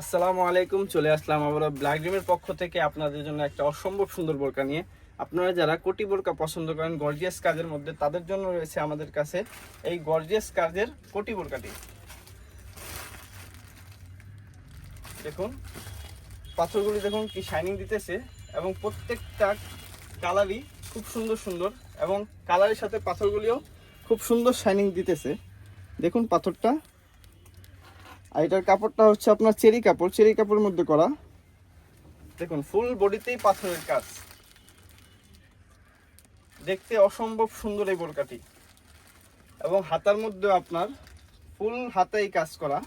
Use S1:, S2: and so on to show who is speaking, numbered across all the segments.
S1: আসসালামু আলাইকুম, চলে আসলাম আবারও ব্ল্যাক ড্রিমের পক্ষ থেকে আপনাদের জন্য একটা অসম্ভব সুন্দর বোরকা নিয়ে। আপনারা যারা কোটি বোরকা পছন্দ করেন গর্জিয়াস কাজের মধ্যে, তাদের জন্য রয়েছে আমাদের কাছে এই গর্জিয়াস কাজের কোটি বোরকাটি। দেখুন, পাথরগুলি দেখুন কি শাইনিং দিতেছে এবং প্রত্যেকটা কালারই খুব সুন্দর সুন্দর এবং কালারের সাথে পাথরগুলিও খুব সুন্দর শাইনিং দিতেছে। দেখুন পাথরটা। আর এটার কাপড়টা হচ্ছে আপনার চেরি কাপড়, চেরি কাপড়ের মধ্যে করা। দেখুন ফুল বডিতেই পাথরের কাজ। দেখতে অসম্ভব সুন্দর এই বোরকাটি। এবং হাতার মধ্যে আপনার ফুল হাতেই কাজ করা।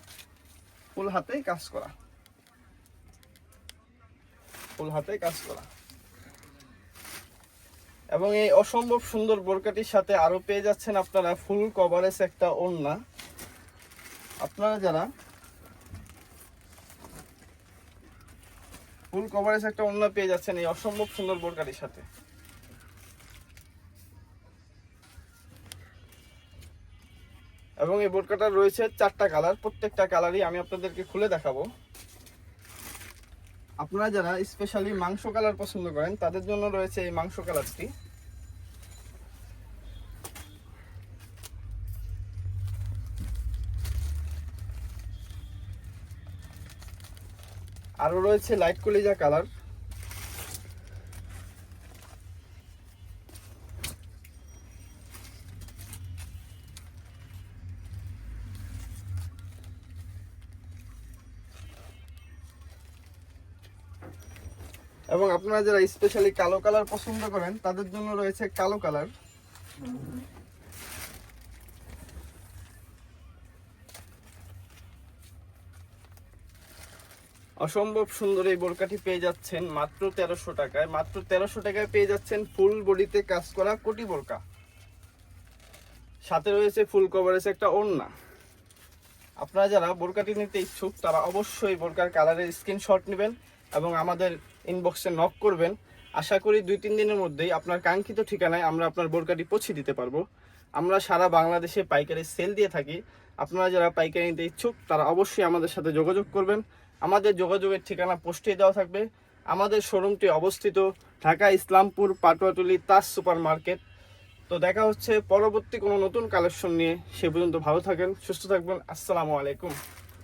S1: ফুল হাতেই কাজ করা। ফুল হাতেই কাজ করা। এবং এই অসম্ভব সুন্দর বোরকাটির সাথে আরও পেয়ে যাচ্ছেন আপনারা ফুল কভারেজ একটা ওড়না। আপনারা যারা ফুল কভারেজ একটা অন্য পেয়ে যাচ্ছেন এই অসম্ভব সুন্দর বোরকারির সাথে। এবং এই বোরকাটা রয়েছে চারটা কালার, প্রত্যেকটা কালারই আমি আপনাদেরকে খুলে দেখাবো। আপনারা যারা স্পেশালি মাংস কালার পছন্দ করেন, তাদের জন্য রয়েছে এই মাংস কালারটি। আরও রয়েছে লাইট কলিজা কালার। এবং আপনারা যারা স্পেশালি কালো কালার পছন্দ করেন, তাদের জন্য রয়েছে কালো কালার। অসম্ভব সুন্দর এই বোরকাটি পেয়ে যাচ্ছেন মাত্র তেরোশো টাকায়। মাত্র তেরোশো টাকায় পেয়ে যাচ্ছেন ফুল বডিতে কাজ করা কোটি বোরকা। সাথে রয়েছে ফুল কভারেজ একটা ওড়না। আপনারা যারা বোরকাটি নিতে ইচ্ছুক, তারা অবশ্যই বোরকার কালারের স্ক্রিনশট নেবেন এবং আমাদের ইনবক্সে নক করবেন। আশা করি দুই তিন দিনের মধ্যেই আপনার কাঙ্ক্ষিত ঠিকানায় আমরা আপনার বোরকাটি পৌঁছে দিতে পারব। আমরা সারা বাংলাদেশে পাইকারি সেল দিয়ে থাকি। আপনারা যারা পাইকারি নিতে ইচ্ছুক, তারা অবশ্যই আমাদের সাথে যোগাযোগ করবেন। আমাদের যোগাযোগের ঠিকানা পোস্টে দেওয়া থাকবে। আমাদের শোরুমটি অবস্থিত ঢাকা ইসলামপুর পাটুয়াটুলি তাস সুপার মার্কেট তো দেখা হচ্ছে পরবর্তী কোনো নতুন কালেকশন নিয়ে। সে পর্যন্ত ভালো থাকেন, সুস্থ থাকবেন। আসসালামু আলাইকুম।